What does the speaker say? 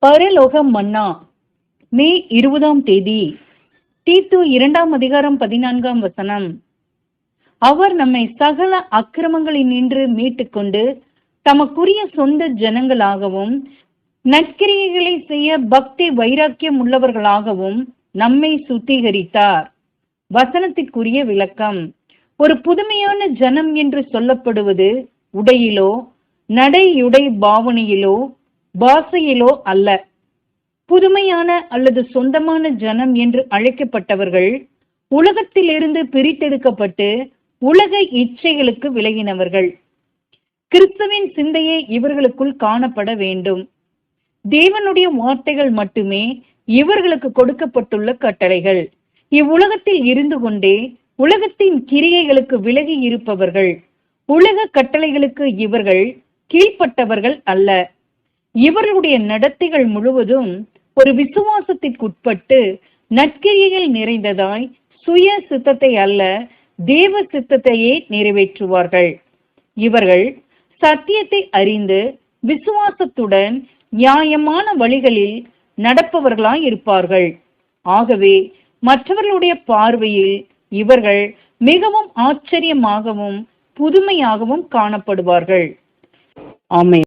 பரலோகம் மன்னா. மே இருபதாம் தேதி. தீத்து இரண்டாம் அதிகாரம் பதினான்காம் வசனம். அவர் நம்மை சகல அக்கிரமங்களில் நின்று மீட்டுக்கொண்டு தமக்குரிய சொந்த ஜனங்களாகவும் நற்கிரியைகளை செய்ய பக்தி வைராக்கியம் உள்ளவர்களாகவும் நம்மை சுத்திகரித்தார். வசனத்திற்குரிய விளக்கம். ஒரு புதுமையான ஜனம் என்று சொல்லப்படுவது உடையிலோ நடையுடை பாவனையிலோ பாசையிலோ அல்ல. புதுமையான அல்லது சொந்தமான ஜனம் என்று அழைக்கப்பட்டவர்கள் உலகத்திலிருந்து பிரித்தெடுக்கப்பட்டு உலக இச்சைகளுக்கு விலகினவர்கள். கிறிஸ்துவின் சிந்தையே இவர்களுக்குள் காணப்பட வேண்டும். தேவனுடைய வார்த்தைகள் மட்டுமே இவர்களுக்கு கொடுக்கப்பட்டுள்ள கட்டளைகள். இவ்வுலகத்தில் இருந்து கொண்டே உலகத்தின் கிரியைகளுக்கு விலகி இருப்பவர்கள். உலக கட்டளைகளுக்கு இவர்கள் கீழ்ப்பட்டவர்கள் அல்ல. இவர்களுடைய நடத்தைகள் முழுவதும் ஒரு விசுவாசத்திற்குட்பட்டு நற்கிரியைகள் நிறைந்ததாய் சுய சித்தத்தை அல்ல தேவ சித்தத்தையே நிறைவேற்றுவார்கள். இவர்கள் சத்தியத்தை அறிந்து விசுவாசத்துடன் நியாயமான வழிகளில் நடப்பவர்களாய் இருப்பார்கள். ஆகவே மற்றவர்களுடைய பார்வையில் இவர்கள் மிகவும் ஆச்சரியமாகவும் புதுமையாகவும் காணப்படுவார்கள். ஆமே